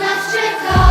нас чекає.